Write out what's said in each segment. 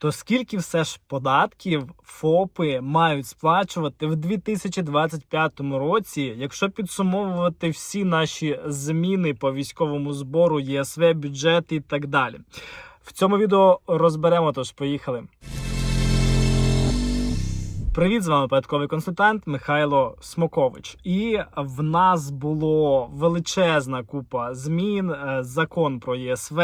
То скільки все ж податків ФОПи мають сплачувати в 2025 році, якщо підсумовувати всі наші зміни по військовому збору, ЄСВ, бюджет і так далі? В цьому відео розберемо, тож поїхали. Привіт, з вами податковий консультант Михайло Смокович. І в нас було величезна купа змін: е, закон про ЄСВ,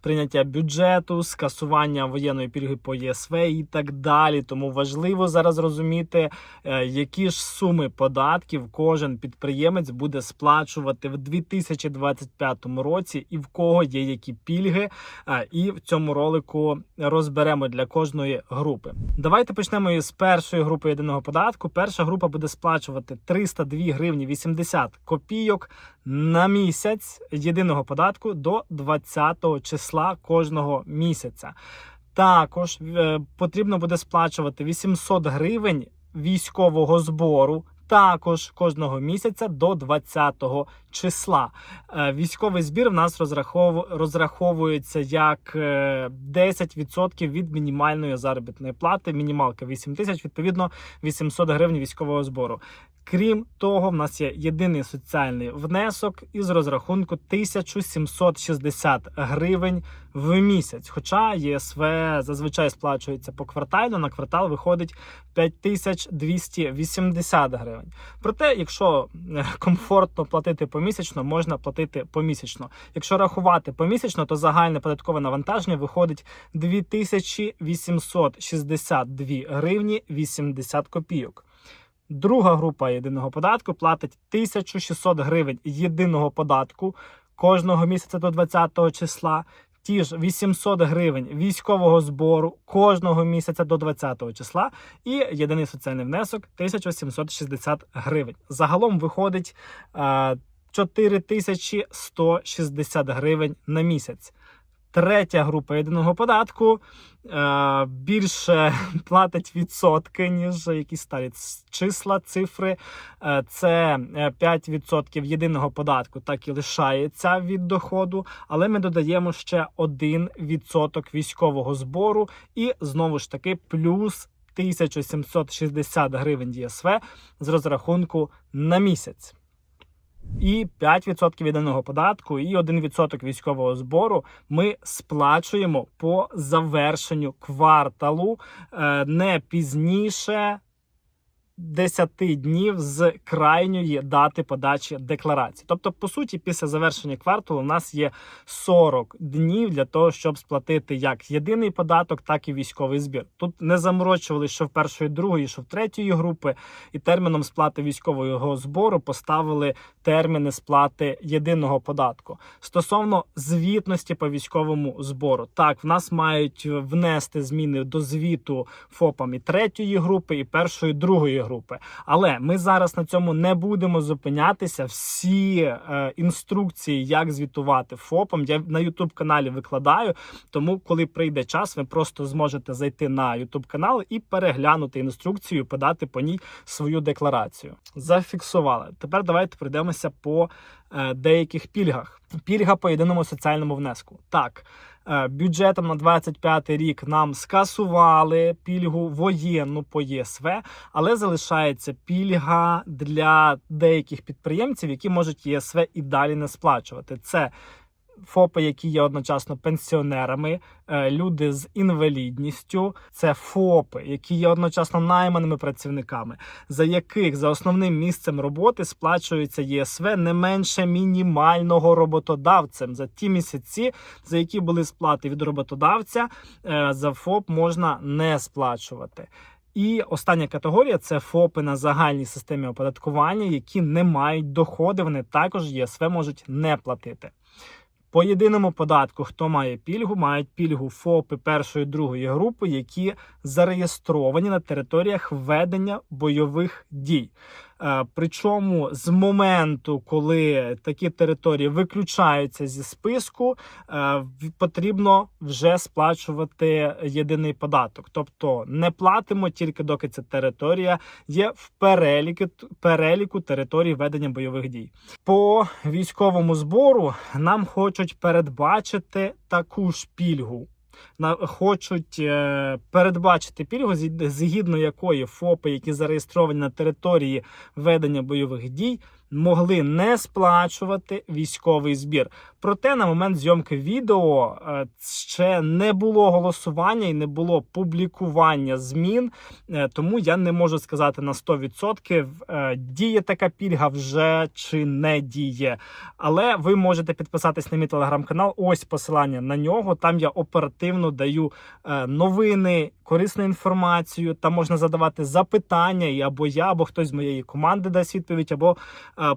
прийняття бюджету, скасування воєнної пільги по ЄСВ і так далі. Тому важливо зараз розуміти, е, які ж суми податків кожен підприємець буде сплачувати в 2025 році, і в кого є які пільги. Е, І в цьому ролику розберемо для кожної групи. Давайте почнемо із першої групи єдиного податку. Перша група буде сплачувати 302 гривні 80 копійок на місяць єдиного податку до 20 числа кожного місяця. Також е, потрібно буде сплачувати 800 гривень військового збору. Також кожного місяця до 20 числа. Е, Військовий збір в нас розрахов... розраховується як е, 10% від мінімальної заробітної плати. Мінімалка 8 тисяч, відповідно 800 гривень військового збору. Крім того, в нас є єдиний соціальний внесок із розрахунку 1760 гривень в місяць. Хоча ЄСВ зазвичай сплачується поквартально, на квартал виходить 5280 гривень. Проте, якщо е, комфортно платити помісячно, можна платити помісячно. Якщо рахувати помісячно, то загальне податкове навантаження виходить 2862 гривні 80 копійок. Друга група єдиного податку платить 1600 гривень єдиного податку кожного місяця до 20 числа. Ті ж 800 гривень військового збору кожного місяця до 20 числа, і єдиний соціальний внесок 1760 гривень. Загалом виходить е, 4160 гривень на місяць. Третя група єдиного податку е, більше платить відсотки, ніж якісь старі числа, цифри. Е, це е, 5% єдиного податку, так і лишається від доходу, але ми додаємо ще 1% військового збору, і знову ж таки плюс 1760 гривень ЄСВ з розрахунку на місяць. І 5% єдиного податку, і 1% військового збору ми сплачуємо по завершенню кварталу е, не пізніше 10 днів з крайньої дати подачі декларації. Тобто, по суті, після завершення кварталу у нас є 40 днів для того, щоб сплатити як єдиний податок, так і військовий збір. Тут не заморочували, що в першої, другої, що в третьої групи, і терміном сплати військового збору поставили терміни сплати єдиного податку. Стосовно звітності по військовому збору, так в нас мають внести зміни до звіту ФОПам і третьої групи, і першої, другої групи. Але ми зараз на цьому не будемо зупинятися. Всі е, інструкції, як звітувати ФОПам, я на Ютуб каналі викладаю. Тому, коли прийде час, ви просто зможете зайти на Ютуб канал і переглянути інструкцію, подати по ній свою декларацію. Зафіксували. Тепер давайте пройдемося по е, деяких пільгах. Пільга по єдиному соціальному внеску. Так. Е, Бюджетом на 25 рік нам скасували пільгу воєнну по ЄСВ, але залишається пільга для деяких підприємців, які можуть ЄСВ і далі не сплачувати. Це ФОПи, які є одночасно пенсіонерами, е, люди з інвалідністю, це ФОПи, які є одночасно найманими працівниками, за яких за основним місцем роботи сплачується ЄСВ не менше мінімального роботодавцем за ті місяці, за які були сплати від роботодавця, е, за ФОП можна не сплачувати. І остання категорія це ФОПи на загальній системі оподаткування, які не мають доходи. Вони також ЄСВ можуть не платити. По єдиному податку, хто має пільгу, мають пільгу ФОПи першої другої групи, які зареєстровані на територіях ведення бойових дій. Е, Причому з моменту, коли такі території виключаються зі списку, е, потрібно вже сплачувати єдиний податок. Тобто не платимо тільки доки ця територія є в переліку, переліку територій ведення бойових дій. По військовому збору нам хочуть передбачити таку ж пільгу. На хочуть е, передбачити пільгу, згід- згідно якої ФОПи, які зареєстровані на території ведення бойових дій, могли не сплачувати військовий збір. Проте на момент зйомки відео е, ще не було голосування і не було публікування змін, е, тому я не можу сказати на 100% е, діє така пільга вже чи не діє. Але ви можете підписатись на мій телеграм-канал. Ось посилання на нього. Там я оперативно даю новини, корисну інформацію. Там можна задавати запитання, і або я, або хтось з моєї команди дасть відповідь, або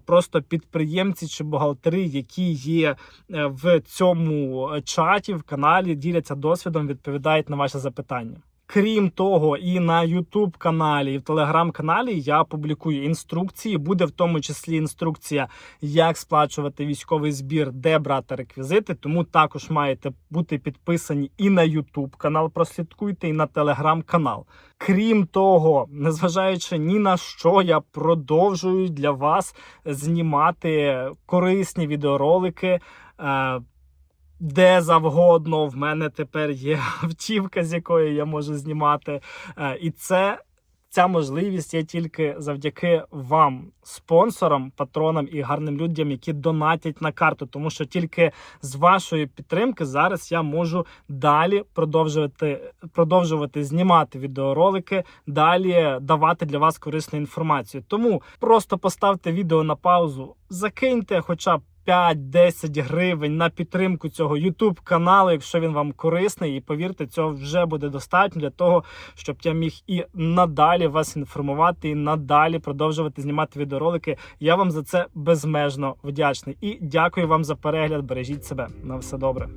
просто підприємці чи бухгалтери, які є е, в цьому е, чаті, в каналі, діляться досвідом, відповідають на ваші запитання. Крім того, і на YouTube каналі, і в Telegram каналі я публікую інструкції. Буде в тому числі інструкція, як сплачувати військовий збір, де брати реквізити. Тому також маєте бути підписані і на YouTube канал. Прослідкуйте, і на Telegram канал. Крім того, незважаючи ні на що, я продовжую для вас знімати корисні відеоролики. Де завгодно в мене тепер є автівка, з якої я можу знімати. Е, І це ця можливість є тільки завдяки вам, спонсорам, патронам і гарним людям, які донатять на карту. Тому що тільки з вашої підтримки зараз я можу далі продовжувати, продовжувати знімати відеоролики, далі давати для вас корисну інформацію. Тому просто поставте відео на паузу, закиньте хоча б. 5-10 гривень на підтримку цього YouTube каналу, якщо він вам корисний, і повірте, цього вже буде достатньо для того, щоб я міг і надалі вас інформувати, і надалі продовжувати знімати відеоролики. Я вам за це безмежно вдячний і дякую вам за перегляд. Бережіть себе на все добре.